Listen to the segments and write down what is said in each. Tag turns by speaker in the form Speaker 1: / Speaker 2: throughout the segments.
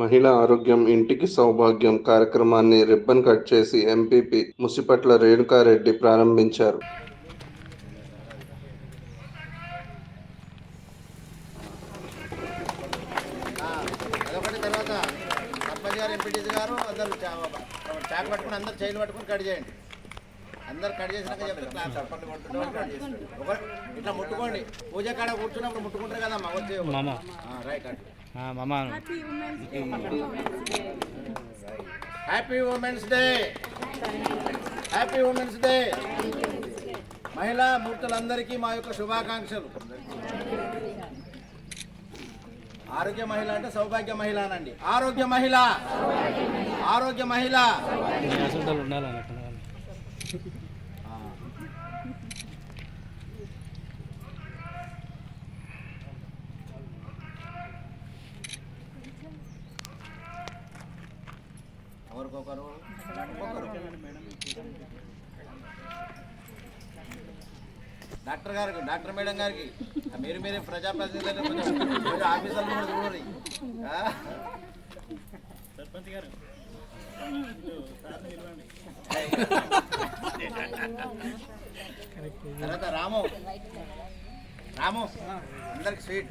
Speaker 1: మహిళా ఆరోగ్యం ఇంటికి సౌభాగ్యం కార్యక్రమాన్ని రిబ్బన్ కట్ చేసి ఎంపీపీ ముసిపట్ల రేణుకారెడ్డి ప్రారంభించారు.
Speaker 2: అందరు కట్ చేయండి అందరు కట్ చేసినాక చెప్తే క్లాస్ సర్పంచ్ కొట్టుకుంటే కట్ చేస్తాడు ఒక ఇట్లా ముట్టుకోండి. పూజ కాడ కూర్చున్నప్పుడు ముట్టుకుంటారు కదా అమ్మ వచ్చి
Speaker 3: మామ.
Speaker 2: రైట్
Speaker 3: మామ.
Speaker 2: Happy women's day happy women's day మహిళా మూర్తులందరికీ మా యొక్క శుభాకాంక్షలు. ఆరోగ్య మహిళ అంటే సౌభాగ్య మహిళ అనండి ఆరోగ్య మహిళ. ఆరోగ్య మహిళ. ఒక్కొక్కరు. డాక్టర్ గారికి డాక్టర్ మేడం గారికి. మీరు మీరే ప్రజాప్రతినిధులు ఆఫీసర్లు కూడా చూడండి? తర్వాత రాము. రాము అందరికి స్వీట్.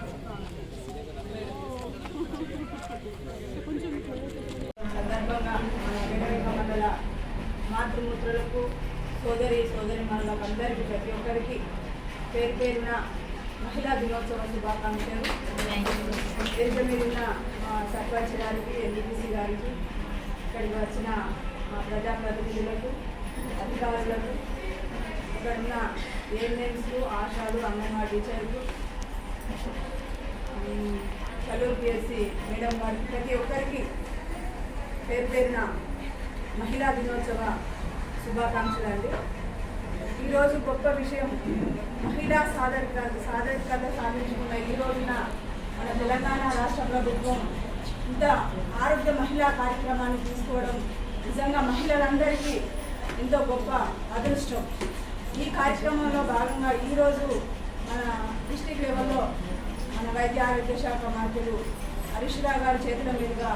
Speaker 4: సోదరి సోదరి మనలకు ప్రతి ఒక్కరికి పేరు పేరున మహిళా దినోత్సవ శుభాకాంక్షలు. ఎంత మీరున్న ఉన్న మా సర్పంచ్ గారికి ఎన్డీపీసీ గారికి ఇక్కడికి వచ్చిన మా ప్రజాప్రతినిధులకు అధికారులకు ఇక్కడ ఉన్న ఏఎన్ఎంస్ ఆశాలు అంగన్వాడీ టీచర్లు కలూరు పిఎస్సి మేడం వారికి ప్రతి ఒక్కరికి పేరు పేరున మహిళా దినోత్సవ శుభాకాంక్షలు అండి ఈరోజు గొప్ప విషయం మహిళా సాధరిక సాధరికత సాధించుకున్న ఈ రోజున మన తెలంగాణ రాష్ట్ర ప్రభుత్వం ఇంత ఆరోగ్య మహిళా కార్యక్రమాన్ని తీసుకోవడం నిజంగా మహిళలందరికీ ఎంతో గొప్ప అదృష్టం. ఈ కార్యక్రమంలో భాగంగా ఈరోజు మన డిస్టిక్ లెవెల్లో మన వైద్య ఆరోగ్య శాఖ మంత్రులు హరీష్ గారి చేతుల మీదుగా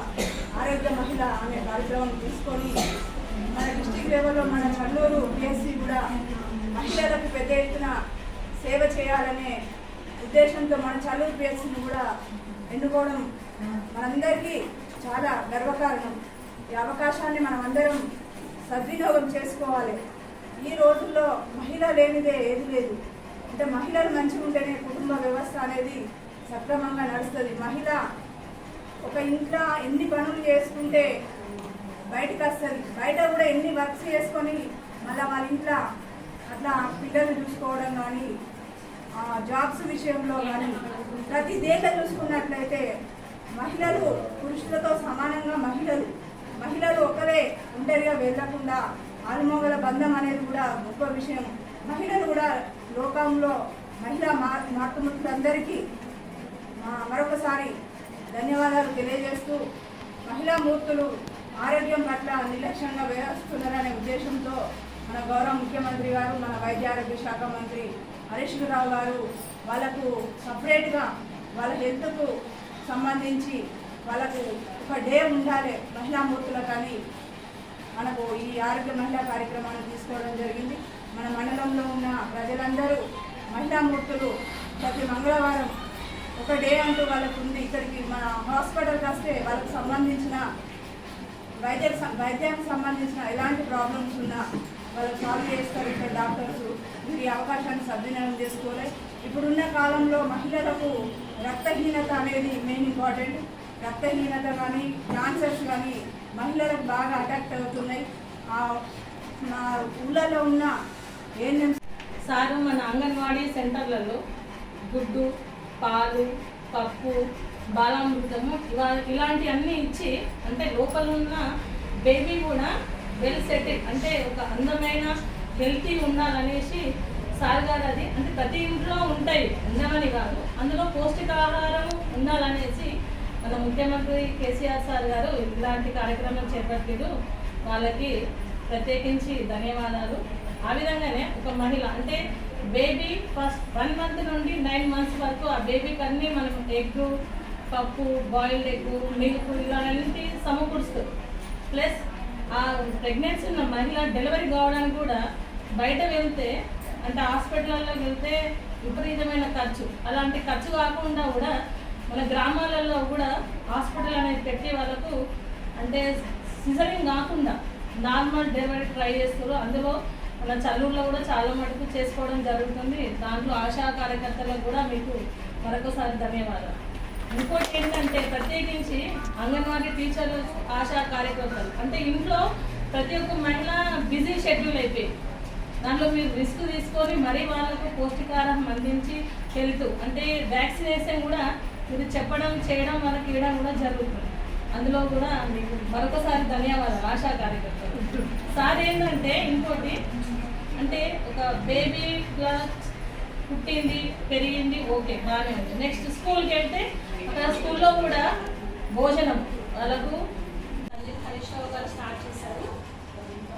Speaker 4: ఆరోగ్య మహిళ అనే కార్యక్రమం తీసుకొని మన డిస్టిక్ లెవెల్లో మన కర్నూలు పిఎస్సి కూడా మహిళలకు పెద్ద ఎత్తున సేవ చేయాలనే ఉద్దేశంతో మన చల్లూరు పిఎస్సిని కూడా ఎన్నుకోవడం మనందరికీ చాలా గర్వకారణం. ఈ అవకాశాన్ని మనం అందరం సద్వినియోగం చేసుకోవాలి. ఈ రోజుల్లో మహిళ లేనిదే ఏది లేదు. అంటే మహిళలు మంచిగా ఉంటేనే కుటుంబ వ్యవస్థ అనేది సక్రమంగా నడుస్తుంది. మహిళ ఒక ఇంట్లో ఎన్ని పనులు చేసుకుంటే బయటకు వస్తుంది. బయట కూడా ఎన్ని వర్క్స్ చేసుకొని మళ్ళీ వాళ్ళ ఇంట్లో అట్లా పిల్లలు చూసుకోవడం కానీ జాబ్స్ విషయంలో కానీ ప్రతి దేశం చూసుకున్నట్లయితే మహిళలు పురుషులతో సమానంగా మహిళలు మహిళలు ఒకరే ఒంటరిగా వెళ్ళకుండా ఆలుమొగల బంధం అనేది కూడా గొప్ప విషయం. మహిళలు కూడా లోకంలో మహిళా మాతృమూర్తులందరికీ మరొకసారి ధన్యవాదాలు తెలియజేస్తూ మహిళా మూర్తులు ఆరోగ్యం పట్ల నిర్లక్ష్యంగా వ్యవహరిస్తున్నారనే ఉద్దేశంతో మన గౌరవ ముఖ్యమంత్రి గారు మన వైద్య ఆరోగ్య శాఖ మంత్రి హరీష్ రావు గారు వాళ్ళకు సపరేట్గా వాళ్ళ హెల్త్కు సంబంధించి వాళ్ళకు ఒక డే ఉండాలి మహిళా మూర్తులకు మనకు ఈ ఆరోగ్య మహిళా కార్యక్రమాన్ని తీసుకోవడం జరిగింది. మన మండలంలో ఉన్న ప్రజలందరూ మహిళామూర్తులు ప్రతి మంగళవారం ఒక డే అంటూ వాళ్ళకు ఉంది. ఇక్కడికి మన హాస్పిటల్కి వస్తే వాళ్ళకు సంబంధించిన వైద్య వైద్యానికి సంబంధించిన ఎలాంటి ప్రాబ్లమ్స్ ఉన్నా వాళ్ళు సాల్వ్ చేస్తారు ఇక్కడ డాక్టర్స్ మీరు ఈ అవకాశాన్ని సద్వినియోగం చేసుకోవాలి. ఇప్పుడున్న కాలంలో మహిళలకు రక్తహీనత అనేది మెయిన్ ఇంపార్టెంట్ రక్తహీనత కానీ క్యాన్సర్స్ కానీ మహిళలకు బాగా అటాక్ట్ అవుతున్నాయి. మా ఊళ్ళలో ఉన్న ఏఎన్ఎం
Speaker 5: సారు మన అంగన్వాడీ సెంటర్లలో గుడ్డు పాలు పప్పు బాలామృతము ఇవా ఇలాంటివన్నీ ఇచ్చి అంటే లోపల ఉన్న బేబీ కూడా వెల్ సెటిల్ అంటే ఒక అందమైన హెల్తీ ఉండాలనేసి సార్ గారు అది అంటే ప్రతి ఇంట్లో ఉంటాయి ఉండమని కాదు అందులో పౌష్టికాహారం ఉండాలనేసి మన ముఖ్యమంత్రి కేసీఆర్ సార్ గారు ఇలాంటి కార్యక్రమం చేపట్టారు. వాళ్ళకి ప్రత్యేకించి ధన్యవాదాలు. ఆ విధంగానే ఒక మహిళ అంటే బేబీ ఫస్ట్ వన్ మంత్ నుండి నైన్ మంత్స్ వరకు ఆ బేబీకి అన్నీ మనం ఎగ్ పప్పు బాయిల్డ్ ఎగ్ మిల్క్ ఇలాంటి సమకూరుస్తుంది ప్లస్ ఆ ప్రెగ్నెన్సీ ఉన్న మహిళ డెలివరీ కావడానికి కూడా బయట వెళ్తే అంటే హాస్పిటల్లోకి వెళ్తే విపరీతమైన ఖర్చు. అలాంటి ఖర్చు కాకుండా కూడా మన గ్రామాలలో కూడా హాస్పిటల్ అనేది పెట్టే వాళ్ళకు అంటే సిజరింగ్ కాకుండా నార్మల్ డెలివరీ ట్రై చేస్తారు. అందులో మన చల్లూరులో కూడా చాలా మటుకు చేసుకోవడం జరుగుతుంది. దాంట్లో ఆశా కార్యకర్తలకు కూడా మీకు మరొకసారి ధన్యవాదాలు. ఇంకోటి ఏంటంటే ప్రత్యేకించి అంగన్వాడీ టీచర్లు ఆశా కార్యకర్తలు. అంటే ఇంట్లో ప్రతి ఒక్క మహిళ బిజీ షెడ్యూల్ అయిపోయి దాంట్లో మీరు రిస్క్ తీసుకొని మరీ వాళ్ళకు పౌష్టికాహారం అందించి హెల్త్ అంటే వ్యాక్సినేషన్ కూడా మీరు చెప్పడం చేయడం వాళ్ళకి ఇవ్వడం కూడా జరుగుతుంది. అందులో కూడా మీకు మరొకసారి ధన్యవాదాలు ఆశా కార్యకర్తలు. సార్ ఏంటంటే ఇంకోటి అంటే ఒక బేబీ పుట్టింది పెరిగింది ఓకే బాగానే ఉంది. నెక్స్ట్ స్కూల్కి వెళ్తే అక్కడ స్కూల్లో కూడా భోజనం. వాళ్ళకు
Speaker 6: హరీష్ గారు స్టార్ట్ చేశారు.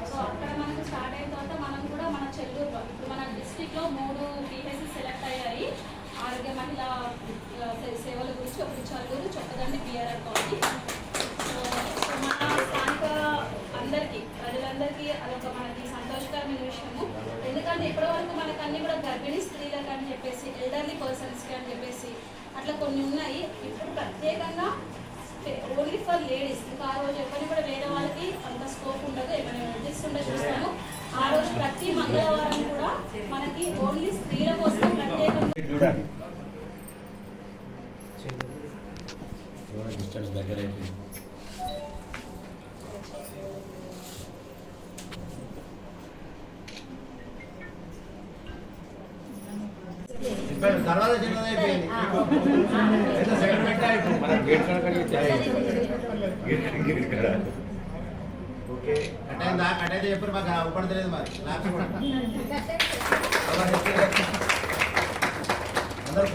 Speaker 6: సో అక్కడ మనకు స్టార్ట్ అయిన తర్వాత మనం కూడా మన చెల్లూరు ఇప్పుడు మన డిస్ట్రిక్ట్లో మూడు పిహెసి సెలెక్ట్ అయ్యాయి. ఆరోగ్య మహిళా ఆ, సే- సేవల గురించి ఒకటి చల్లూరు చొక్కదండి బిఆర్ఆర్ కాలనీ సో సో మన స్థానిక అందరికీ ప్రజలందరికీ అదొక మనకి సంతోషకరమైన విషయము ఎందుకంటే ఇప్పటి వరకు మనకు అన్ని కూడా గర్భిణీ స్త్రీలకు అని చెప్పేసి ఎల్డర్లీ పర్సన్స్కి అని చెప్పేసి అట్లా కొన్ని ఉన్నాయి ఇప్పుడు ప్రత్యేకంగా ఓన్లీ ఫర్ లేడీస్ ఇంకా ఆ రోజు ఎవరిని కూడా వేరే వాళ్ళకి అంత స్కోప్ ఉండదు ఏమైనా నటిస్తుండే చూస్తాము ఆ రోజు ప్రతి మంగళవారం కూడా మనకి ఓన్లీ స్త్రీల కోసం ప్రత్యేకంగా
Speaker 7: డిస్టెన్స్ దగ్గర అయిపోయింది
Speaker 2: ఓకే. కట్ అయిందా చెప్పారు మాకు ఉపడతలేదు మరి నాకు కూడా అందరూ